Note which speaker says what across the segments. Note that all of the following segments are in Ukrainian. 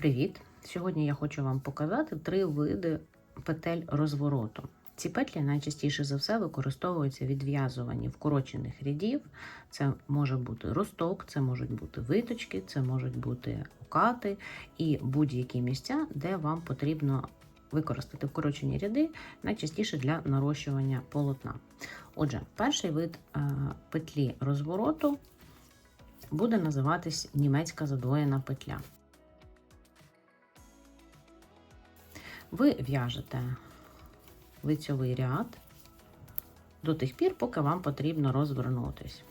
Speaker 1: Привіт! Сьогодні я хочу вам показати три види петель розвороту. Ці петлі найчастіше за все використовуються відв'язувані вкорочених рядів. Це може бути росток, це можуть бути виточки, це можуть бути окати і будь-які місця, де вам потрібно використати вкорочені ряди, найчастіше для нарощування полотна. Отже, перший вид е, петлі розвороту буде називатись німецька задвоєна петля. Ви в'яжете лицьовий ряд до тих пір, поки вам потрібно розвернутись.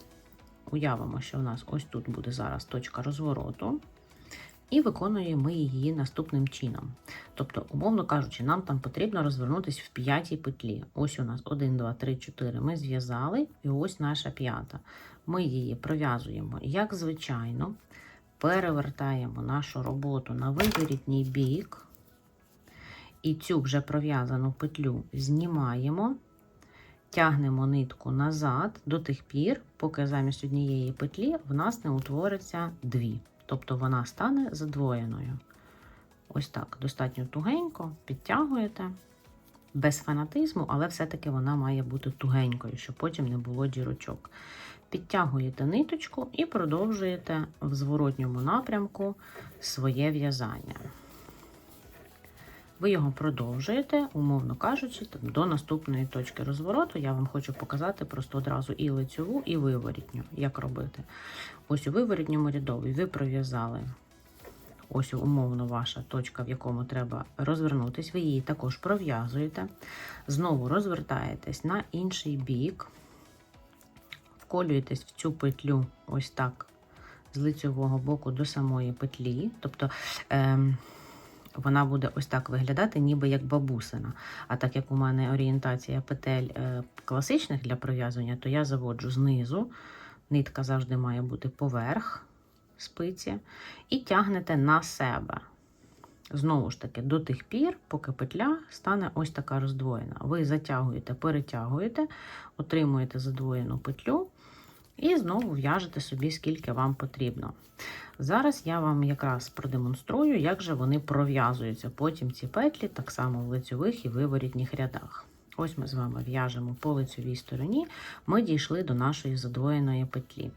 Speaker 1: Уявимо, що у нас ось тут буде зараз точка розвороту, і виконуємо ми її наступним чином. Тобто, умовно кажучи, нам там потрібно розвернутися в п'ятій петлі. Ось у нас 1, 2, 3, 4. Ми зв'язали, і ось наша п'ята. Ми її пров'язуємо, як звичайно, перевертаємо нашу роботу на виворітній бік. І цю вже пров'язану петлю знімаємо, тягнемо нитку назад до тих пір, поки замість однієї петлі в нас не утвориться дві. Тобто вона стане задвоєною. Ось так, достатньо тугенько підтягуєте, без фанатизму, але все-таки вона має бути тугенькою, щоб потім не було дірочок. Підтягуєте ниточку і продовжуєте в зворотньому напрямку своє в'язання. Ви його продовжуєте, умовно кажучи, там, до наступної точки розвороту. Я вам хочу показати просто одразу і лицьову, і виворітню, як робити. Ось у виворітньому рядовій ви пров'язали. Ось умовно ваша точка, в якому треба розвернутися. Ви її також пров'язуєте. Знову розвертаєтесь на інший бік, вколюєтесь в цю петлю, ось так, з лицьового боку до самої петлі. Тобто. Ем, вона буде ось так виглядати, ніби як бабусина. А так як у мене орієнтація петель е, класичних для пров'язування, то я заводжу знизу. Нитка завжди має бути поверх спиці, і тягнете на себе. Знову ж таки, до тих пір, поки петля стане ось така роздвоєна. Ви затягуєте, перетягуєте, отримуєте задвоєну петлю. І знову в'яжете собі, скільки вам потрібно. Зараз я вам якраз продемонструю, як же вони пров'язуються. Потім ці петлі, так само в лицьових і виворітніх рядах. Ось ми з вами в'яжемо по лицьовій стороні, ми дійшли до нашої задвоєної петлі.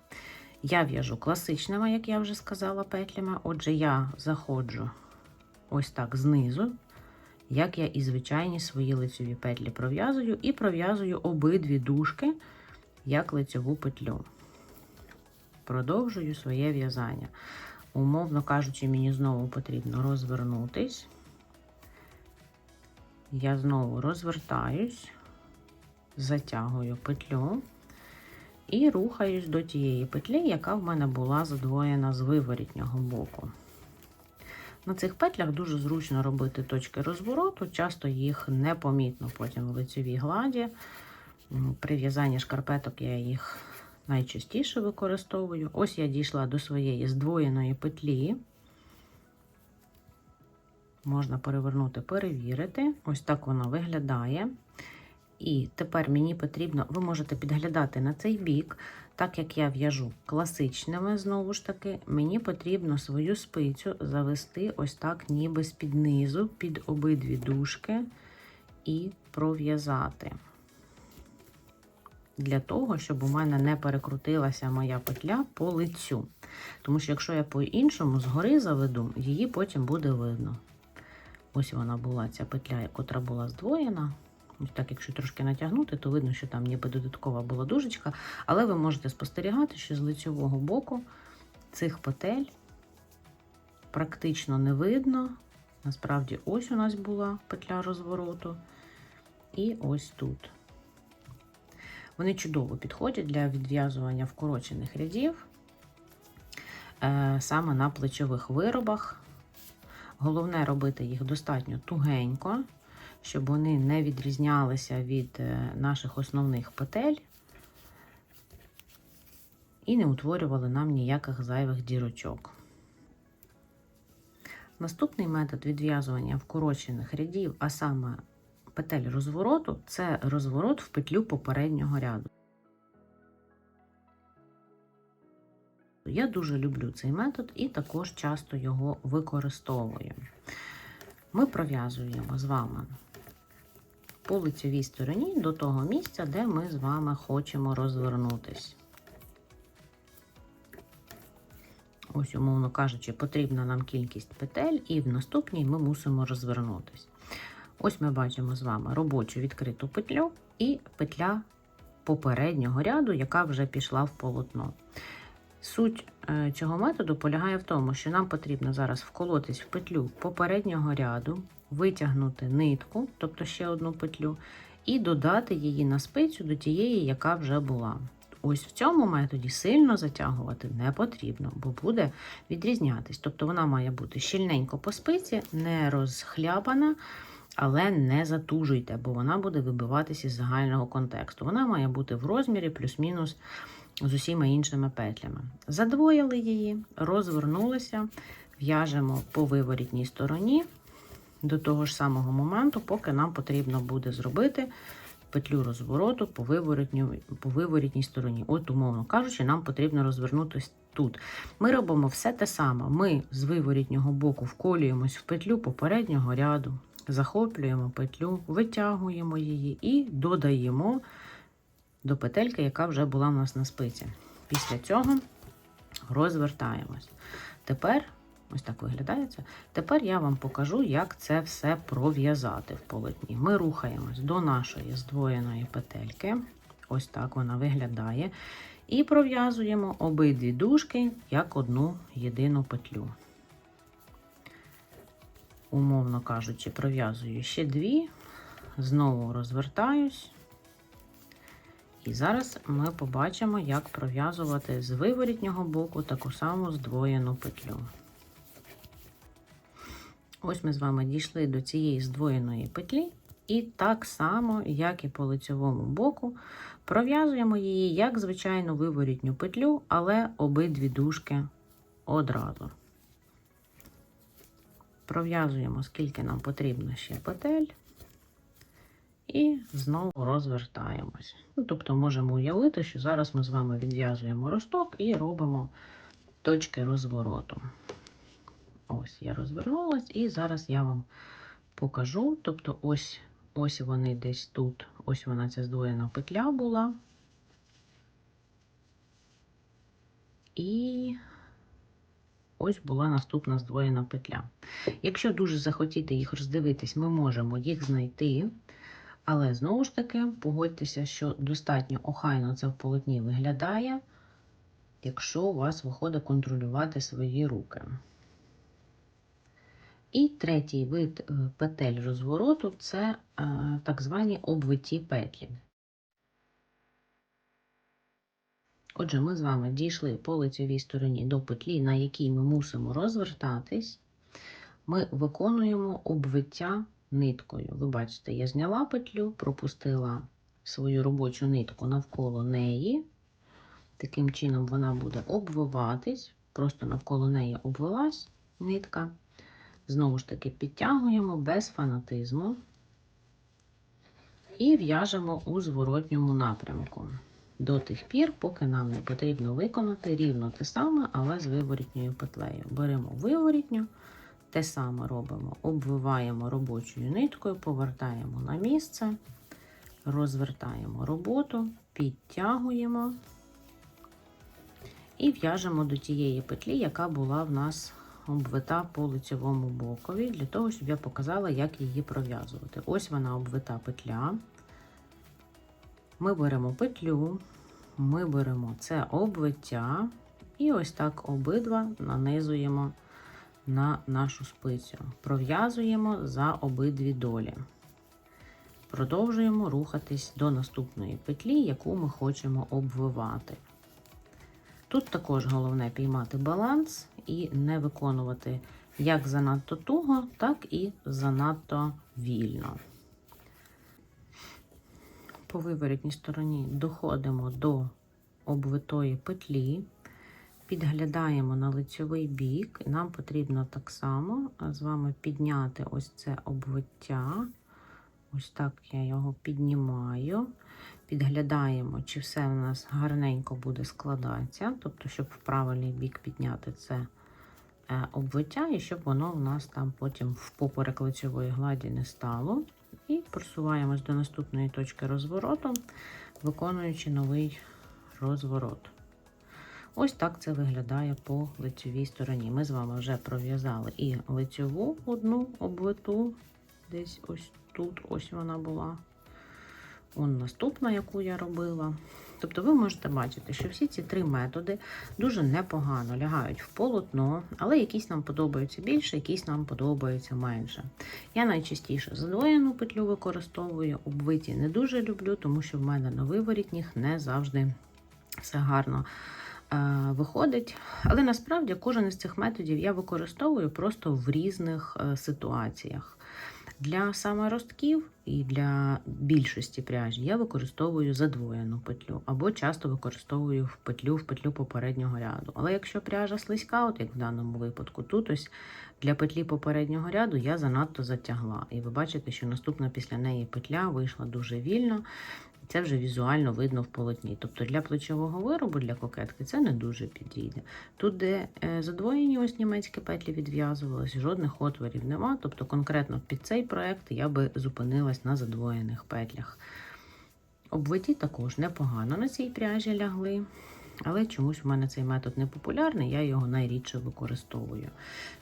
Speaker 1: Я в'яжу класичними, як я вже сказала, петлями. Отже, я заходжу ось так знизу, як я і звичайні свої лицьові петлі пров'язую, і пров'язую обидві дужки як лицьову петлю. Продовжую своє в'язання. Умовно кажучи, мені знову потрібно розвернутись. Я знову розвертаюсь, затягую петлю і рухаюсь до тієї петлі, яка в мене була задвоєна з виворітнього боку. На цих петлях дуже зручно робити точки розвороту, часто їх непомітно потім в лицевій гладі. При в'язанні шкарпеток я їх найчастіше використовую. Ось я дійшла до своєї здвоєної петлі. Можна перевернути, перевірити. Ось так воно виглядає. І тепер мені потрібно, ви можете підглядати на цей бік, так як я в'яжу класичними, знову ж таки, мені потрібно свою спицю завести ось так, ніби з-під низу, під обидві дужки, і пров'язати для того, щоб у мене не перекрутилася моя петля по лицю. Тому що, якщо я по-іншому згори заведу, її потім буде видно. Ось вона була, ця петля, яка була здвоєна. Так, якщо трошки натягнути, то видно, що там ніби додаткова була дужечка. Але ви можете спостерігати, що з лицьового боку цих петель практично не видно. Насправді, ось у нас була петля розвороту. І ось тут. Вони чудово підходять для відв'язування вкорочених рядів е, саме на плечових виробах. Головне робити їх достатньо тугенько, щоб вони не відрізнялися від е, наших основних петель і не утворювали нам ніяких зайвих дірочок. Наступний метод відв'язування вкорочених рядів, а саме петель розвороту це розворот в петлю попереднього ряду. Я дуже люблю цей метод і також часто його використовую. Ми пров'язуємо з вами по лицевій стороні до того місця, де ми з вами хочемо розвернутись. Ось, умовно кажучи, потрібна нам кількість петель, і в наступній ми мусимо розвернутись. Ось ми бачимо з вами робочу відкриту петлю і петля попереднього ряду, яка вже пішла в полотно. Суть е, цього методу полягає в тому, що нам потрібно зараз вколотись в петлю попереднього ряду, витягнути нитку, тобто ще одну петлю, і додати її на спицю до тієї, яка вже була. Ось в цьому методі сильно затягувати не потрібно, бо буде відрізнятись. Тобто вона має бути щільненько по спиці, не розхлябана, але не затужуйте, бо вона буде вибиватися з загального контексту. Вона має бути в розмірі плюс-мінус з усіма іншими петлями. Задвоїли її, розвернулися, в'яжемо по виворітній стороні до того ж самого моменту, поки нам потрібно буде зробити петлю розвороту по виворітній, по виворітній стороні. От, умовно кажучи, нам потрібно розвернутися тут. Ми робимо все те саме. Ми з виворітнього боку вколюємось в петлю попереднього ряду, захоплюємо петлю, витягуємо її і додаємо до петельки, яка вже була в нас на спиці. Після цього розвертаємось. Тепер, ось так виглядає. Тепер я вам покажу, як це все пров'язати в полотні. Ми рухаємось до нашої здвоєної петельки. Ось так вона виглядає. І пров'язуємо обидві дужки як одну єдину петлю. Умовно кажучи, пров'язую ще дві, знову розвертаюсь. І зараз ми побачимо, як пров'язувати з виворітнього боку таку саму здвоєну петлю. Ось ми з вами дійшли до цієї здвоєної петлі, і так само, як і по лицевому боку, пров'язуємо її як звичайну виворітню петлю, але обидві дужки одразу. Пров'язуємо, скільки нам потрібно ще петель. І знову розвертаємось. Ну, тобто можемо уявити, що зараз ми з вами відв'язуємо росток і робимо точки розвороту. Ось я розвернулась, і зараз я вам покажу. Тобто, ось ось вони десь тут, ось вона ця здвоєна петля була. І ось була наступна здвоєна петля. Якщо дуже захотіти їх роздивитись, ми можемо їх знайти. Але знову ж таки, погодьтеся, що достатньо охайно це в полотні виглядає, якщо у вас виходить контролювати свої руки. І третій вид е, петель розвороту це е, так звані обвиті петлі. Отже, ми з вами дійшли по лицевій стороні до петлі, на якій ми мусимо розвертатись. Ми виконуємо обвиття ниткою. Ви бачите, я зняла петлю, пропустила свою робочу нитку навколо неї. Таким чином вона буде обвиватись, просто навколо неї обвилась нитка. Знову ж таки, підтягуємо без фанатизму і в'яжемо у зворотньому напрямку. До тих пір, поки нам не потрібно виконати рівно те саме, але з виворітньою петлею. Беремо виворітню. Те саме робимо, обвиваємо робочою ниткою, повертаємо на місце, розвертаємо роботу, підтягуємо і в'яжемо до тієї петлі, яка була в нас обвита по лицевому бокові, для того, щоб я показала, як її пров'язувати. Ось вона обвита петля. Ми беремо петлю, ми беремо це обвиття, і ось так обидва нанизуємо на нашу спицю. Пров'язуємо за обидві долі. Продовжуємо рухатись до наступної петлі, яку ми хочемо обвивати. Тут також головне піймати баланс і не виконувати як занадто туго, так і занадто вільно. По виворітній стороні доходимо до обвитої петлі підглядаємо на лицьовий бік, і нам потрібно так само з вами підняти ось це обвиття. Ось так я його піднімаю. підглядаємо, чи все у нас гарненько буде складатися, тобто, щоб в правильний бік підняти це е, обвиття, і щоб воно у нас там потім в поперек лицевої гладі не стало. І просуваємось до наступної точки розвороту, виконуючи новий розворот. Ось так це виглядає по лицевій стороні. Ми з вами вже пров'язали і лицеву одну обвиту, десь ось тут, ось вона була. Он наступна, яку я робила. Тобто ви можете бачити, що всі ці три методи дуже непогано лягають в полотно, але якісь нам подобаються більше, якісь нам подобаються менше. Я найчастіше задвоєну петлю використовую, обвиті не дуже люблю, тому що в мене на виворітніх не завжди все гарно е, виходить. Але насправді кожен із цих методів я використовую просто в різних е, ситуаціях. Для саморостків і для більшості пряжі я використовую задвоєну петлю, або часто використовую в петлю в петлю попереднього ряду. Але якщо пряжа слизька, от як в даному випадку, тут ось для петлі попереднього ряду я занадто затягла. І ви бачите, що наступна після неї петля вийшла дуже вільно. Це вже візуально видно в полотні. Тобто для плечового виробу, для кокетки це не дуже підійде. Тут, де е, задвоєні ось німецькі петлі відв'язувалися, жодних отворів нема. Тобто конкретно під цей проект я би зупинилась на задвоєних петлях. Обвиті також непогано на цій пряжі лягли. Але чомусь в мене цей метод не популярний, я його найрідше використовую.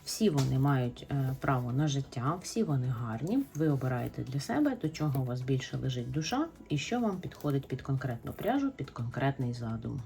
Speaker 1: Всі вони мають е, право на життя, всі вони гарні. Ви обираєте для себе, до чого у вас більше лежить душа, і що вам підходить під конкретну пряжу, під конкретний задум.